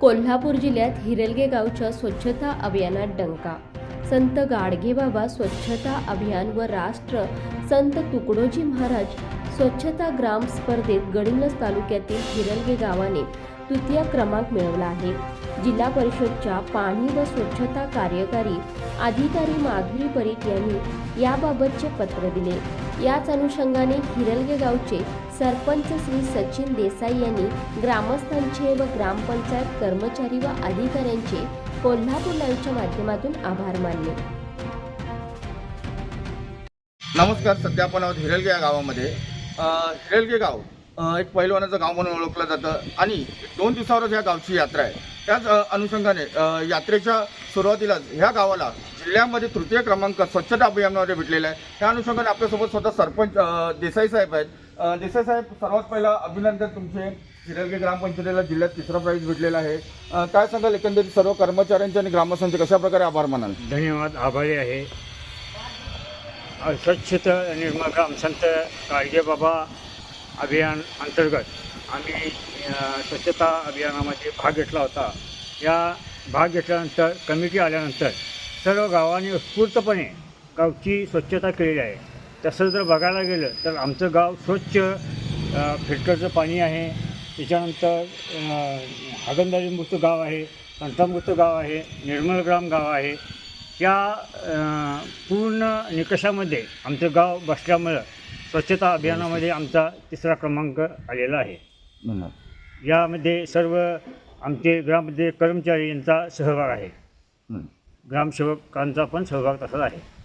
कोल्हापूर जिल्ह्यात हिरलगे गावच्या स्वच्छता अभियानात डंका. संत गाडगेबाबा स्वच्छता अभियान व राष्ट्र संत तुकडोजी महाराज स्वच्छता ग्राम स्पर्धेत गडिंग्लज तालुक्यातील हिरलगे गावाने तृतीय क्रमांक मिळवला आहे. जिल्हा परिषदच्या पाणी व स्वच्छता कार्यकारी अधिकारी माधुरी परीट यांनी याबाबतचे पत्र दिले. याच अनुषंगाने हिरलगे गावचे सरपंच श्री सचिन देसाई यांनी ग्रामस्थांचे व ग्रामपंचायत कर्मचारी व अधिकाऱ्यांचे कोल्हापूर लाईव्हच्या माध्यमातून आभार मानले. नमस्कार सध्या आपण आहोत हिरलगे या गावामध्ये. हिरलगे गाव एक पैलवानाचं गाव म्हणून ओळखलं जातं आणि दोन दिवसावरच या गावची यात्रा आहे. त्याच अनुषंगाने यात्रेच्या सुरुवातीलाच ह्या गावाला जिल्ह्यामध्ये तृतीय क्रमांक स्वच्छता अभियानामध्ये भेटलेला आहे. त्या अनुषंगाने आपल्यासोबत स्वतः सरपंच देसाई साहेब आहेत. देसाई साहेब सर्वात पहिला अभिनंदन तुमचे. शिरलगे ग्रामपंचायतीला जिल्ह्यात तिसरा प्राईज भेटलेला आहे. काय सांगाल एकंदरीत सर्व कर्मचाऱ्यांचे आणि ग्रामस्थांचे कशाप्रकारे आभार मानाल? धन्यवाद आभारी आहे. स्वच्छता निर्मळ ग्राम संत काळजेबाबा अभियान अंतर्गत आम्ही स्वच्छता अभियानामध्ये भाग घेतला होता. या भाग घेतल्यानंतर कमिटी आल्यानंतर सर्व गावांनी उत्स्फूर्तपणे गावची स्वच्छता केलेली आहे. तसं जर बघायला गेलं तर आमचं गाव स्वच्छ फिल्टरचं पाणी आहे. त्याच्यानंतर अ, हागणदारीमुक्त गाव आहे तंटामुक्त गाव आहे निर्मलग्राम गाव आहे. या पूर्ण निकषामध्ये आमचं गाव बसल्यामुळं स्वच्छता अभियानामध्ये आमचा तिसरा क्रमांक आलेला आहे. यामध्ये सर्व आमचे ग्राममध्ये कर्मचारी यांचा सहभाग आहे. ग्रामसेवकांचा पण सहभाग तसाच आहे.